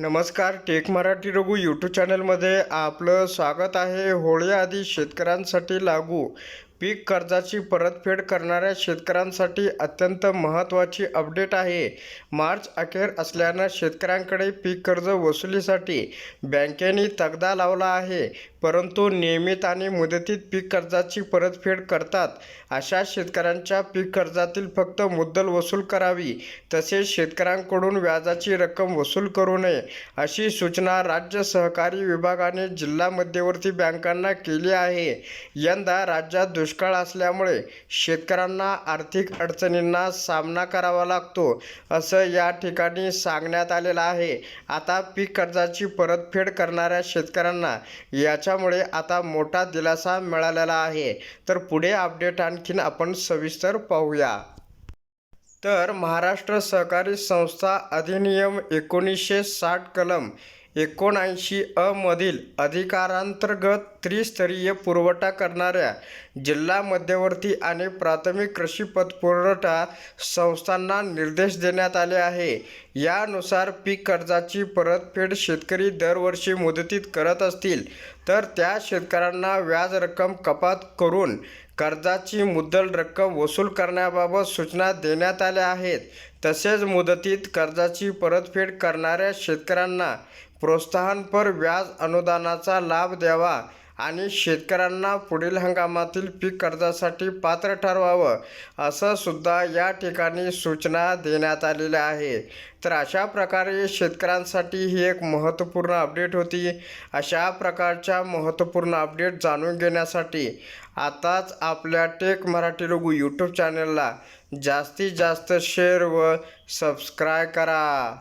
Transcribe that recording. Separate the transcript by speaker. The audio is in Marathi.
Speaker 1: नमस्कार टेक मराठी रघु यूट्यूब चॅनलमध्ये आपलं स्वागत आहे. होळीआधी शेतकऱ्यांसाठी लागू पीक कर्जाची परतफेड करणाऱ्या शेतकऱ्यांसाठी अत्यंत महत्त्वाची अपडेट आहे. मार्च अखेर असल्यानं शेतकऱ्यांकडे पीक कर्ज वसुलीसाठी बँकेने तगदा लावला आहे परंतु नियमित आणि मुदतीत पीक कर्जाची परतफेड करतात. अशा शेतकऱ्यांच्या पीक कर्जातील फक्त मुद्दल वसूल करावी तसेच शेतकऱ्यांकडून व्याजाची रक्कम वसूल करू नये अशी सूचना राज्य सहकारी विभागाने जिल्हा मध्यवर्ती बँकांना केली आहे. यंदा राज्यात दुष्काळ दुष्काळ असल्यामुळे शेतकऱ्यांना आर्थिक अडचणींना सामना करावा लागतो असं या ठिकाणी सांगण्यात आलेलं आहे. आता पीक कर्जाची परतफेड करणाऱ्या शेतकऱ्यांना याच्यामुळे आता मोठा दिलासा मिळालेला आहे. तर पुढे अपडेट आणखीन आपण सविस्तर पाहूया. तर महाराष्ट्र सहकारी संस्था अधिनियम एकोणीसशे साठ कलम एकोणऐंशी अ मधील अधिकारांतर्गत त्रिस्तरीय पुरवठा करणाऱ्या जिल्हा मध्यवर्ती आणि प्राथमिक कृषी पतपुरवठा संस्थांना निर्देश देण्यात आले आहे. यानुसार पीक कर्जाची परतफेड शेतकरी दरवर्षी मुदतीत करत असतील तर त्या शेतकऱ्यांना व्याज रक्कम कपात करून कर्जाची मुद्दल रक्कम वसूल करण्याबाबत सूचना देण्यात आल्या आहेत. तसेच मुदतीत कर्जाची परतफेड करणाऱ्या शेतकऱ्यांना प्रोत्साहनपर व्याज अनुदानाचा लाभ द्यावा. आणि शेतकऱ्यांना पुढील हंगामातील पीक कर्जासाठी पात्र ठरवावं असं सुद्धा या ठिकाणी सूचना देण्यात आलेल्या आहे तर अशा प्रकारे शेतकऱ्यांसाठी ही एक महत्त्वपूर्ण अपडेट होती. अशा प्रकारच्या महत्त्वपूर्ण अपडेट जाणून घेण्यासाठी आताच आपल्या टेक मराठी रघु यूट्यूब चॅनलला जास्तीत जास्त शेअर व सबस्क्राय करा.